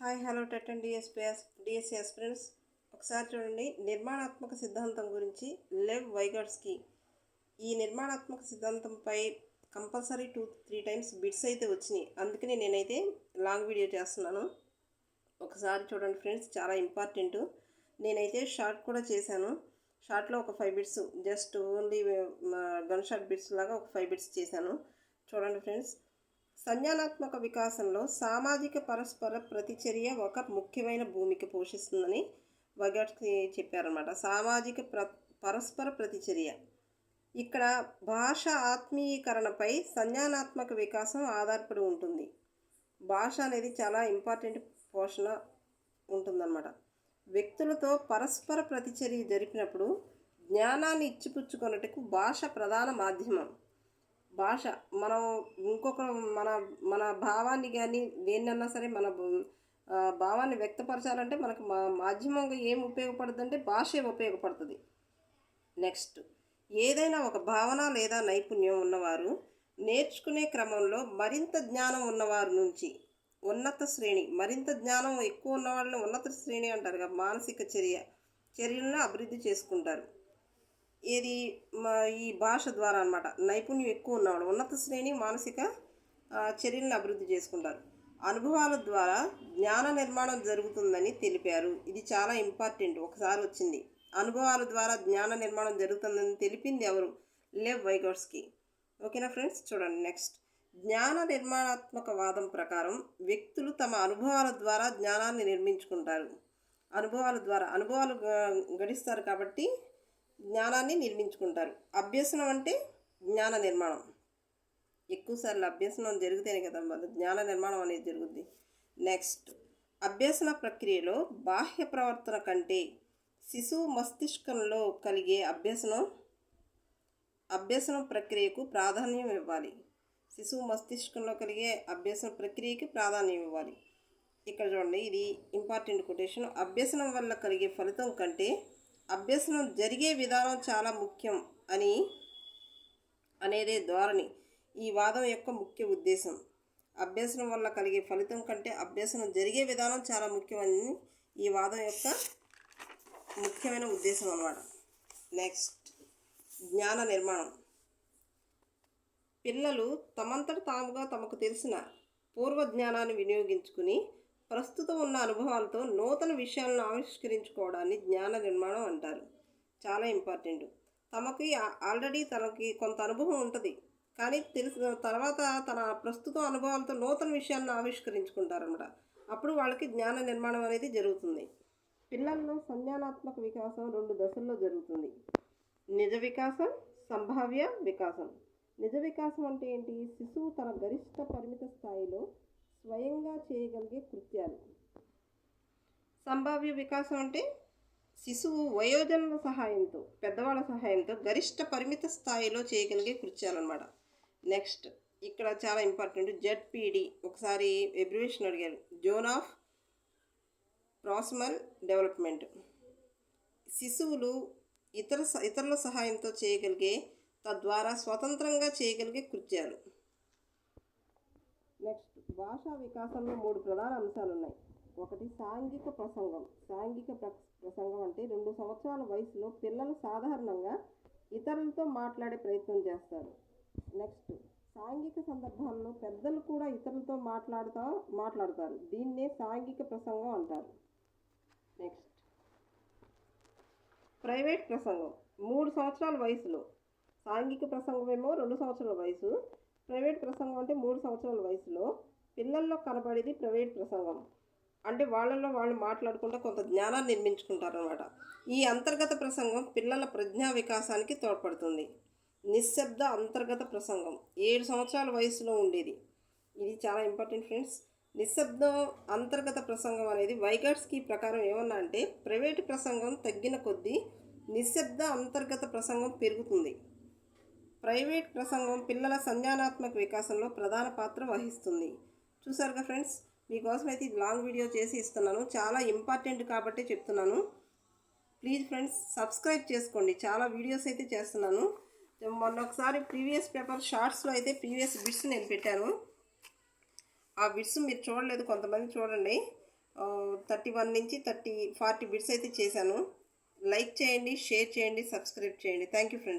Hi hello TET and DSPS DSC friends ఒకసారి చూడండి నిర్మాణాత్మక సిద్ధాంతం గురించి లెవ్ వైగర్స్కి ఈ నిర్మాణాత్మక సిద్ధాంతంపై compulsory two three times bits అయితే వచ్చినాయి. అందుకని నేనైతే లాంగ్ వీడియో చేస్తున్నాను. ఒకసారి చూడండి ఫ్రెండ్స్ చాలా ఇంపార్టెంట్. నేనైతే షార్ట్ కూడా చేశాను. షార్ట్లో ఒక five bits just only gun shot bits లాగా ఒక ఫైవ్ బిట్స్ చేశాను. చూడండి ఫ్రెండ్స్ సంజ్ఞానాత్మక వికాసంలో సామాజిక పరస్పర ప్రతిచర్య ఒక ముఖ్యమైన భూమిక పోషిస్తుందని వగట్కి చెప్పారన్నమాట. సామాజిక ప్ర పరస్పర ప్రతిచర్య. ఇక్కడ భాష ఆత్మీయీకరణపై సంజ్ఞానాత్మక వికాసం ఆధారపడి ఉంటుంది. భాష అనేది చాలా ఇంపార్టెంట్ పోషణ ఉంటుందన్నమాట. వ్యక్తులతో పరస్పర ప్రతిచర్య జరిపినప్పుడు జ్ఞానాన్ని ఇచ్చిపుచ్చుకొనుటకు భాష ప్రధాన మాధ్యమం. భాష మనం ఇంకొక మన మన భావాన్ని కానీ దేన్నన్నా సరే మన భావాన్ని వ్యక్తపరచాలంటే మనకు మా మాధ్యమంగా ఏం ఉపయోగపడుతుందంటే భాషే ఉపయోగపడుతుంది. నెక్స్ట్ ఏదైనా ఒక భావన లేదా నైపుణ్యం ఉన్నవారు నేర్చుకునే క్రమంలో మరింత జ్ఞానం ఉన్నవారి నుంచి ఉన్నత శ్రేణి మరింత జ్ఞానం ఎక్కువ ఉన్న వాళ్ళని ఉన్నత శ్రేణి అంటారు కదా మానసిక చర్య చర్యలను అభివృద్ధి చేసుకుంటారు. ఏది మా ఈ భాష ద్వారా అనమాట నైపుణ్యం ఎక్కువ ఉన్నవాడు ఉన్నత శ్రేణి మానసిక చర్యలను అభివృద్ధి చేసుకుంటారు. అనుభవాల ద్వారా జ్ఞాన నిర్మాణం జరుగుతుందని తెలిపారు. ఇది చాలా ఇంపార్టెంట్. ఒకసారి వచ్చింది. అనుభవాల ద్వారా జ్ఞాన నిర్మాణం జరుగుతుందని తెలిపింది ఎవరు? లెవ్ వైగోట్స్కి. ఓకేనా ఫ్రెండ్స్? చూడండి నెక్స్ట్. జ్ఞాన నిర్మాణాత్మక వాదం ప్రకారం వ్యక్తులు తమ అనుభవాల ద్వారా జ్ఞానాన్ని నిర్మించుకుంటారు. అనుభవాల ద్వారా అనుభవాలు గడిస్తారు కాబట్టి జ్ఞానాన్ని నిర్మించుకుంటారు. అభ్యసనం అంటే జ్ఞాన నిర్మాణం. ఎక్కువసార్లు అభ్యసనం జరిగితేనే కదా మళ్ళీ జ్ఞాన నిర్మాణం అనేది జరుగుద్ది. నెక్స్ట్ అభ్యసన ప్రక్రియలో బాహ్య ప్రవర్తన కంటే శిశువు మస్తిష్కంలో కలిగే అభ్యసనం అభ్యసనం ప్రక్రియకు ప్రాధాన్యం ఇవ్వాలి. శిశువు మస్తిష్కంలో కలిగే అభ్యసన ప్రక్రియకి ప్రాధాన్యం ఇవ్వాలి. ఇక్కడ చూడండి ఇది ఇంపార్టెంట్ కొటేషన్ అభ్యసనం వల్ల కలిగే ఫలితం కంటే అభ్యసనం జరిగే విధానం చాలా ముఖ్యం అని అనేదే ధోరణి. ఈ వాదం యొక్క ముఖ్య ఉద్దేశం. అభ్యసనం వల్ల కలిగే ఫలితం కంటే అభ్యసనం జరిగే విధానం చాలా ముఖ్యమని ఈ వాదం యొక్క ముఖ్యమైన ఉద్దేశం అన్నమాట. నెక్స్ట్. జ్ఞాన నిర్మాణం. పిల్లలు తమంతట తాముగా తమకు తెలిసిన పూర్వ జ్ఞానాన్ని వినియోగించుకుని ప్రస్తుతం ఉన్న అనుభవాలతో నూతన విషయాలను ఆవిష్కరించుకోవడాన్ని జ్ఞాన నిర్మాణం అంటారు. చాలా ఇంపార్టెంట్. తమకి ఆల్రెడీ తనకి కొంత అనుభవం ఉంటుంది. కానీ తెలిసిన తర్వాత తన ప్రస్తుత అనుభవాలతో నూతన విషయాలను ఆవిష్కరించుకుంటారన్నమాట. అప్పుడు వాళ్ళకి జ్ఞాన నిర్మాణం అనేది జరుగుతుంది. పిల్లల్లో సంజ్ఞానాత్మక వికాసం రెండు దశల్లో జరుగుతుంది. నిజ వికాసం సంభావ్య వికాసం. నిజ వికాసం అంటే ఏంటి? శిశువు తన గరిష్ట పరిమిత స్థాయిలో స్వయంగా చేయగలిగే కృత్యాలు. సంభావ్య వికాసం అంటే శిశువు వయోజనుల సహాయంతో పెద్దవాళ్ళ సహాయంతో గరిష్ట పరిమిత స్థాయిలో చేయగలిగే కృత్యాలు అనమాట నెక్స్ట్ ఇక్కడ చాలా ఇంపార్టెంట్ జెడ్పీడి ఒకసారి ఎబ్రివేషన్ అడిగారు. జోన్ ఆఫ్ ప్రాస్మల్ డెవలప్మెంట్ శిశువులు ఇతర స- ఇతరుల సహాయంతో చేయగలిగే తద్వారా స్వతంత్రంగా చేయగలిగే కృత్యాలు. నెక్స్ట్ భాషా వికాసంలో మూడు ప్రధాన అంశాలు ఉన్నాయి ఒకటి సాంఘిక ప్రసంగం. సాంఘిక ప్రసంగం అంటే రెండు సంవత్సరాల వయసులో పిల్లలు సాధారణంగా ఇతరులతో మాట్లాడే ప్రయత్నం చేస్తారు. నెక్స్ట్ సాంఘిక సందర్భాల్లో పెద్దలు కూడా ఇతరులతో మాట్లాడుతా మాట్లాడతారు. దీన్నే సాంఘిక ప్రసంగం అంటారు. నెక్స్ట్ ప్రైవేట్ ప్రసంగం. మూడు సంవత్సరాల వయసులో. సాంఘిక ప్రసంగం ఏమో రెండు సంవత్సరాల వయసు. ప్రైవేట్ ప్రసంగం అంటే మూడు సంవత్సరాల వయసులో పిల్లల్లో కనబడేది ప్రైవేట్ ప్రసంగం. అంటే వాళ్ళల్లో వాళ్ళు మాట్లాడుకుంటూ కొంత జ్ఞానాన్ని నిర్మించుకుంటారనమాట ఈ అంతర్గత ప్రసంగం పిల్లల ప్రజ్ఞా వికాసానికి తోడ్పడుతుంది. నిశ్శబ్ద అంతర్గత ప్రసంగం. ఏడు సంవత్సరాల వయసులో ఉండేది. ఇది చాలా ఇంపార్టెంట్ ఫ్రెండ్స్. నిశ్శబ్దం అంతర్గత ప్రసంగం అనేది వైగర్స్కి ప్రకారం ఏమన్నా అంటే ప్రైవేట్ ప్రసంగం తగ్గిన కొద్దీ నిశ్శబ్ద అంతర్గత ప్రసంగం పెరుగుతుంది. ప్రైవేట్ ప్రసంగం పిల్లల సంజ్ఞానాత్మక వికాసంలో ప్రధాన పాత్ర వహిస్తుంది. చూసారుగా ఫ్రెండ్స్ మీకోసం అయితే ఇది లాంగ్ వీడియో చేసి ఇస్తున్నాను. చాలా ఇంపార్టెంట్ కాబట్టి చెప్తున్నాను. ప్లీజ్ ఫ్రెండ్స్ సబ్స్క్రైబ్ చేసుకోండి. చాలా వీడియోస్ అయితే చేస్తున్నాను. మొన్న ఒకసారి ప్రీవియస్ పేపర్ షార్ట్స్లో అయితే ప్రీవియస్ బిట్స్ నేను పెట్టాను. ఆ బిట్స్ మీరు చూడలేదు కొంతమంది చూడండి. థర్టీ వన్ నుంచి థర్టీ ఫార్టీ బిట్స్ అయితే చేశాను. లైక్ చేయండి షేర్ చేయండి సబ్స్క్రైబ్ చేయండి. Thank you friends.